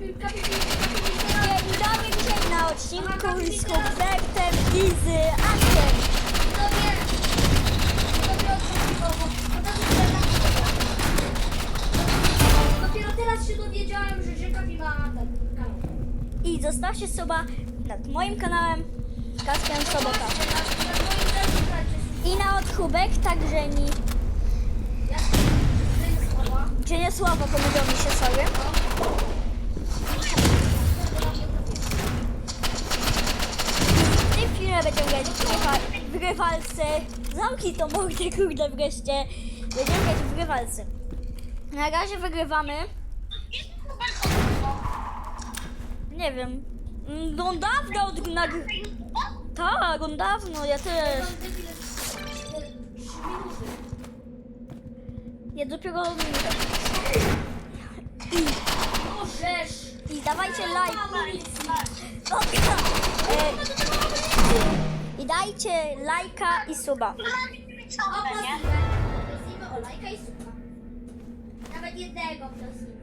Nie, witamy dzisiaj na odcinku z Hubertem i z Ankiem. Nie. Dopiero teraz się dowiedziałem, że że kapi ma ten kanał. I zostawcie suba nad moim kanałem Kasper Sobota. I na odchubek także mi słowa. Cienie słabo pomyliło mi się sobie. W grać w wygrywalce. Zamknij to mordę, kurde, wreszcie. Grać w wygrywalce. Na razie wygrywamy. Nie wiem. Mm, No dawno od... Na... Tak, on dawno, ja też. Ja dopiero żeż. I dawajcie like. Dobra. E, I dajcie lajka i suba. O, lajka i suba. Nawet jednego prosimy.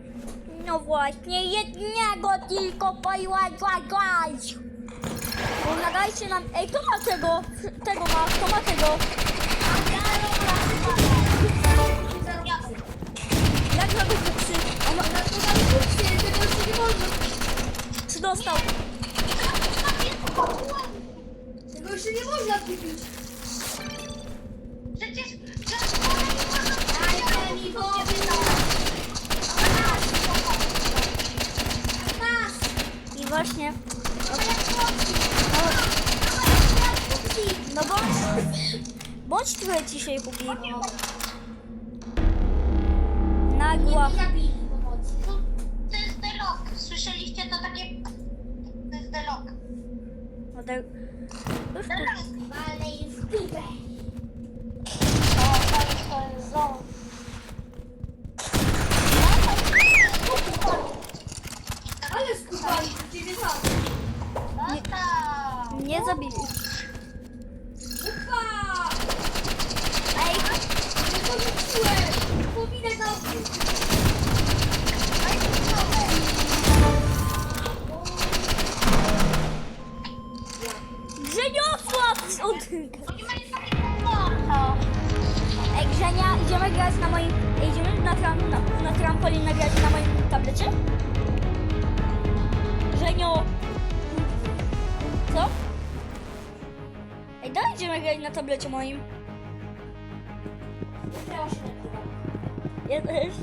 No właśnie, jednego tylko pojłać. Pomagajcie nam. Ej, kto ma tego? Tego ma, kto ma tego? Jak zrobić ma... Czy dostał? Tego jeszcze kupić. Przecież Dajcie mi powiem. I właśnie. No, No bądź... Bądź trochę ciszej, Kupi. Nagła. Nie zabili pomocy. to jest The Rock. Słyszeliście to takie... To jest The Rock. No tak. Już The tu. Rock. Walej w dupę. O, to jest to jest ząb. Ale skupali ciebie tam. Tata! Nie zabili. Ej, Grzenia, idziemy grać na moim... Idziemy na, tram, na, na trampolin grać na moim tablecie? Grzenio! Co? Ej, daj idziemy grać na tablecie moim. Proszę. Ja też.